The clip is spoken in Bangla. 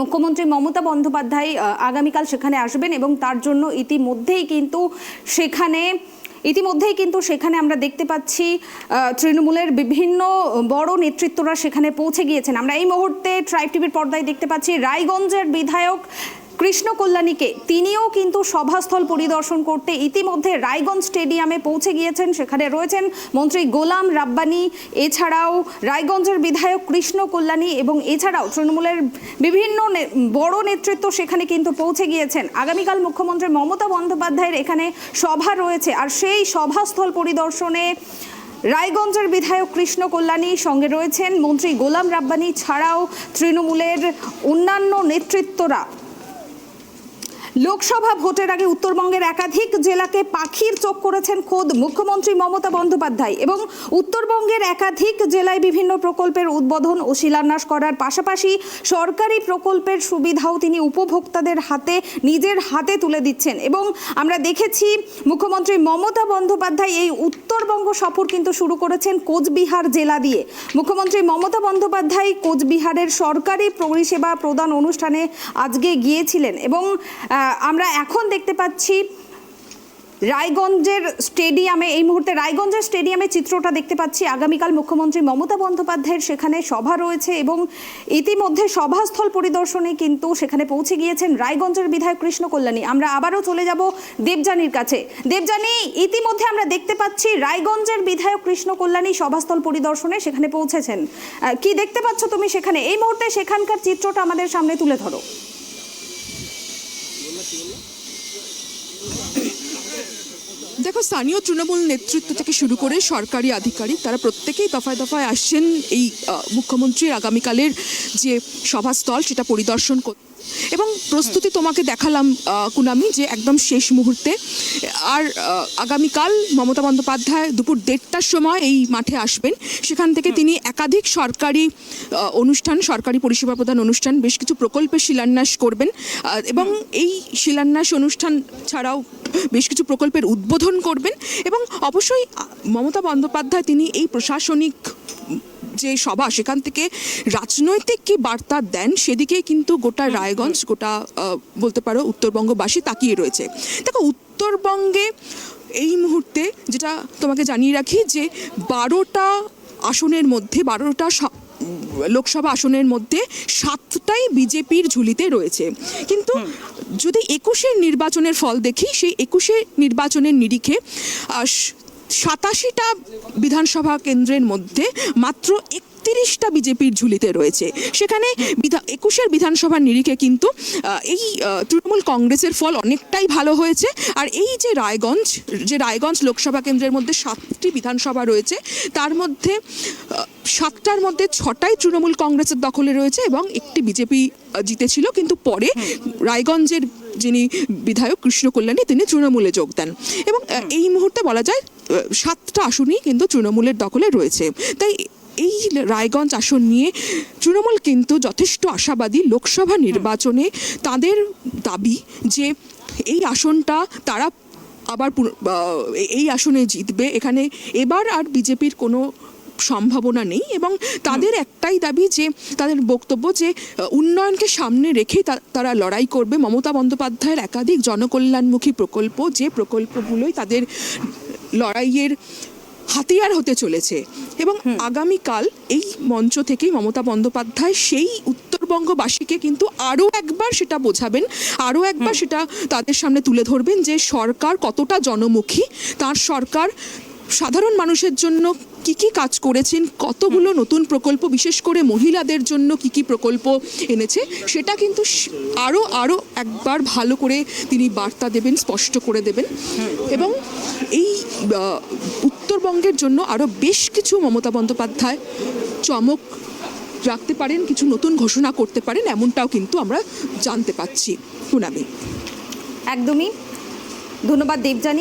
মুখ্যমন্ত্রী মমতা বন্দ্যোপাধ্যায় আগামীকাল সেখানে আসবেন এবং তার জন্য ইতিমধ্যেই কিন্তু সেখানে, ইতিমধ্যেই কিন্তু সেখানে আমরা দেখতে পাচ্ছি তৃণমূলের বিভিন্ন বড় নেতৃত্বরা সেখানে পৌঁছে গিয়েছেন। আমরা এই মুহূর্তে ট্রাইব টিভির পর্দায় দেখতে পাচ্ছি, রায়গঞ্জের বিধায়ক কৃষ্ণ কল্যাণীকে তিনিও কিন্তু সভাস্থল পরিদর্শন করতে ইতিমধ্যে রায়গঞ্জ স্টেডিয়ামে পৌঁছে গিয়েছেন। সেখানে রয়েছেন মন্ত্রী গোলাম রাব্বানি, এছাড়াও রায়গঞ্জের বিধায়ক কৃষ্ণ কল্যাণী এবং এছাড়াও তৃণমূলের বিভিন্ন বড় নেতৃত্ব সেখানে কিন্তু পৌঁছে গিয়েছেন। আগামীকাল মুখ্যমন্ত্রী মমতা বন্দ্যোপাধ্যায়ের এখানে সভা রয়েছে আর সেই সভাস্থল পরিদর্শনে রায়গঞ্জের বিধায়ক কৃষ্ণ কল্যাণী সঙ্গে রয়েছেন মন্ত্রী গোলাম রাব্বানি, ছাড়াও তৃণমূলের অন্যান্য নেতৃত্বরা। লোকসভা ভোটের আগে উত্তরবঙ্গের একাধিক জেলাকে পাখির চোখ করেছেন খোদ মুখ্যমন্ত্রী মমতা বন্দ্যোপাধ্যায় এবং উত্তরবঙ্গের একাধিক জেলায় বিভিন্ন প্রকল্পের উদ্বোধন ও শিলান্যাস করার পাশাপাশি সরকারি প্রকল্পের সুবিধাও তিনি উপভোক্তাদের হাতে, নিজের হাতে তুলে দিচ্ছেন। এবং আমরা দেখেছি মুখ্যমন্ত্রী মমতা বন্দ্যোপাধ্যায় এই উত্তরবঙ্গ সফর কিন্তু শুরু করেছেন কোচবিহার জেলা দিয়ে। মুখ্যমন্ত্রী মমতা বন্দ্যোপাধ্যায় কোচবিহারের সরকারি পরিষেবা প্রদান অনুষ্ঠানে আজকে গিয়েছিলেন এবং আমরা এখন দেখতে পাচ্ছি রায়গঞ্জের স্টেডিয়ামে, এই মুহূর্তে রায়গঞ্জের স্টেডিয়ামে চিত্রটা দেখতে পাচ্ছি। আগামীকাল মুখ্যমন্ত্রী মমতা বন্দ্যোপাধ্যায়ের সেখানে সভা রয়েছে এবং ইতিমধ্যে সভাস্থল পরিদর্শনে কিন্তু সেখানে পৌঁছে গিয়েছেন রায়গঞ্জের বিধায়ক কৃষ্ণ কল্যাণী আমরা আবারও চলে যাব দেবযানীর কাছে। দেবযানী, ইতিমধ্যে আমরা দেখতে পাচ্ছি রায়গঞ্জের বিধায়ক কৃষ্ণ কল্যাণী সভাস্থল পরিদর্শনে সেখানে পৌঁছেছেন। কি দেখতে পাচ্ছ তুমি সেখানে? এই মুহূর্তে সেখানকার চিত্রটা আমাদের সামনে তুলে ধরো। দেখো স্থানীয় তৃণমূল নেতৃত্ব থেকে শুরু করে সরকারি আধিকারিক তারা প্রত্যেকেই দফায় দফায় আসছেন এই মুখ্যমন্ত্রীর আগামীকালের যে সভাস্থল সেটা পরিদর্শন করতে এবং প্রস্তুতি তোমাকে দেখালাম কুনামি যে একদম শেষ মুহূর্তে। আর আগামীকাল মমতা বন্দ্যোপাধ্যায় দুপুর দেড়টার সময় এই মাঠে আসবেন। সেখান থেকে তিনি একাধিক সরকারি অনুষ্ঠান সরকারি পরিষেবা প্রদান অনুষ্ঠান বেশ কিছু প্রকল্পের শিলান্যাস করবেন। এবং এই শিলান্যাস অনুষ্ঠান ছাড়াও বেশ কিছু প্রকল্পের উদ্বোধন করবেন এবং অবশ্যই মমতা বন্দ্যোপাধ্যায় তিনি এই প্রশাসনিক যে সভা সেখান থেকে রাজনৈতিক কি বার্তা দেন সেদিকে কিন্তু গোটা রায়গঞ্জ গোটা বলতে পারো উত্তরবঙ্গবাসী তাকিয়ে রয়েছে। দেখো উত্তরবঙ্গে এই মুহূর্তে যেটা তোমাকে জানিয়ে রাখি যে বারোটা আসনের মধ্যে বারোটা লোকসভা আসনের মধ্যে সাতটাই বিজেপির ঝুলিতে রয়েছে। কিন্তু যদি একুশের নির্বাচনের ফল দেখি সেই একুশের নির্বাচনের নিরিখে সাতাশিটা বিধানসভা কেন্দ্রের মধ্যে মাত্র একত্রিশটা বিজেপির ঝুলিতে রয়েছে। সেখানে বিধা একুশের বিধানসভার নিরিখে কিন্তু এই তৃণমূল কংগ্রেসের ফল অনেকটাই ভালো হয়েছে। আর এই যে রায়গঞ্জ যে রায়গঞ্জ লোকসভা কেন্দ্রের মধ্যে সাতটি বিধানসভা রয়েছে তার মধ্যে সাতটার মধ্যে ছটাই তৃণমূল কংগ্রেসের দখলে রয়েছে এবং একটি বিজেপি জিতেছিল, কিন্তু পরে রায়গঞ্জের যিনি বিধায়ক কৃষ্ণ কল্যাণী, তিনি তৃণমূলে যোগ দেন। এবং এই মুহূর্তে বলা যায় সাতটা আসনই কিন্তু তৃণমূলের দখলে রয়েছে। তাই এই রায়গঞ্জ আসন নিয়ে তৃণমূল কিন্তু যথেষ্ট আশাবাদী লোকসভা নির্বাচনে তাদের দাবি যে এই আসনটা তারা আবার এই আসনে জিতবে। এখানে এবার আর বিজেপির কোনো সম্ভাবনা নেই এবং তাদের একটাই দাবি যে তাদের বক্তব্য যে উন্নয়নকে সামনে রেখে তারা লড়াই করবে। মমতা বন্দ্যোপাধ্যায়ের একাধিক জনকল্যাণমুখী প্রকল্প যে প্রকল্পগুলোই তাদের লড়াইয়ের হাতিয়ার হতে চলেছে। এবং আগামীকাল এই মঞ্চ থেকেই মমতা বন্দ্যোপাধ্যায় সেই উত্তরবঙ্গবাসীকে কিন্তু আরও একবার সেটা বোঝাবেন আরও একবার সেটা তাদের সামনে তুলে ধরবেন যে সরকার কতটা জনমুখী তার সরকার সাধারণ মানুষের জন্য কি কি কাজ করেছেন? কতগুলো নতুন প্রকল্প বিশেষ করে মহিলাদের জন্য কি কি প্রকল্প এনেছে? সেটা কিন্তু আরও আরও একবার ভালো করে তিনি বার্তা দেবেন স্পষ্ট করে দেবেন। এবং এই উত্তরবঙ্গের জন্য আরও বেশ কিছু মমতা বন্দ্যোপাধ্যায় চমক রাখতে পারেন কিছু নতুন ঘোষণা করতে পারেন এমনটাও কিন্তু আমরা জানতে পাচ্ছি পুনামি। একদমই। ধন্যবাদ দেবযানী।